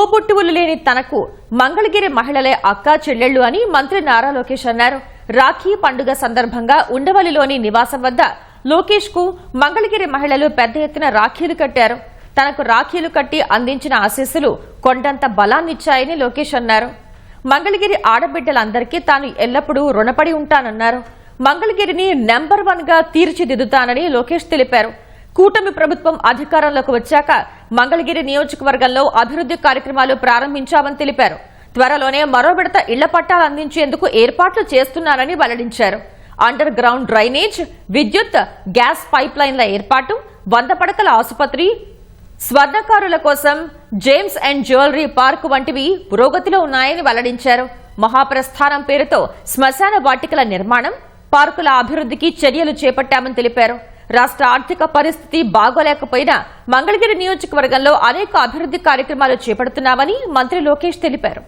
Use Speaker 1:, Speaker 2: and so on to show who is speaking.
Speaker 1: తోబుట్టువులు లేని తనకు మంగళగిరి మహిళలే అక్కా చెల్లెళ్ళు అని మంత్రి నారా లోకేష్ అన్నారు. రాఖీ పండుగ సందర్భంగా ఉండవల్లిలోని నివాసం వద్ద లోకేష్కు మంగళగిరి మహిళలు పెద్ద ఎత్తున రాఖీలు కట్టారు. తనకు రాఖీలు కట్టి అందించిన ఆశీస్సులు కొండంత బలాన్నిచ్చాయని లోకేష్ అన్నారు. మంగళగిరి ఆడబిడ్డలందరికీ తాను ఎల్లప్పుడూ రుణపడి ఉంటానన్నారు. మంగళగిరిని నెంబర్ వన్గా తీర్చిదిద్దుతానని లోకేష్ తెలిపారు. కూటమి ప్రభుత్వం అధికారంలోకి వచ్చాక మంగళగిరి నియోజకవర్గంలో అభివృద్ధి కార్యక్రమాలు ప్రారంభించామని తెలిపారు. త్వరలోనే మరో విడత ఇళ్ళ పట్టాలు అందించేందుకు ఏర్పాట్లు చేస్తున్నారని వెల్లడించారు. అండర్ గ్రౌండ్ డ్రైనేజ్ విద్యుత్ గ్యాస్ పైప్ లైన్ల ఏర్పాటు వంద పడకల ఆసుపత్రి స్వర్ణకారుల కోసం జేమ్స్ అండ్ జ్యువెలరీ పార్క్ వంటివి పురోగతిలో ఉన్నాయని వెల్లడించారు. మహాప్రస్థానం పేరుతో శ్మశాన వాటికల నిర్మాణం పార్కుల అభివృద్ధికి చర్యలు చేపట్టామని తెలిపారు. రాష్ట్ర ఆర్థిక పరిస్థితి బాగోలేకపోయినా మంగళగిరి నియోజకవర్గంలో అనేక అభివృద్ధి కార్యక్రమాలు చేపడుతున్నామని మంత్రి లోకేష్ తెలిపారు.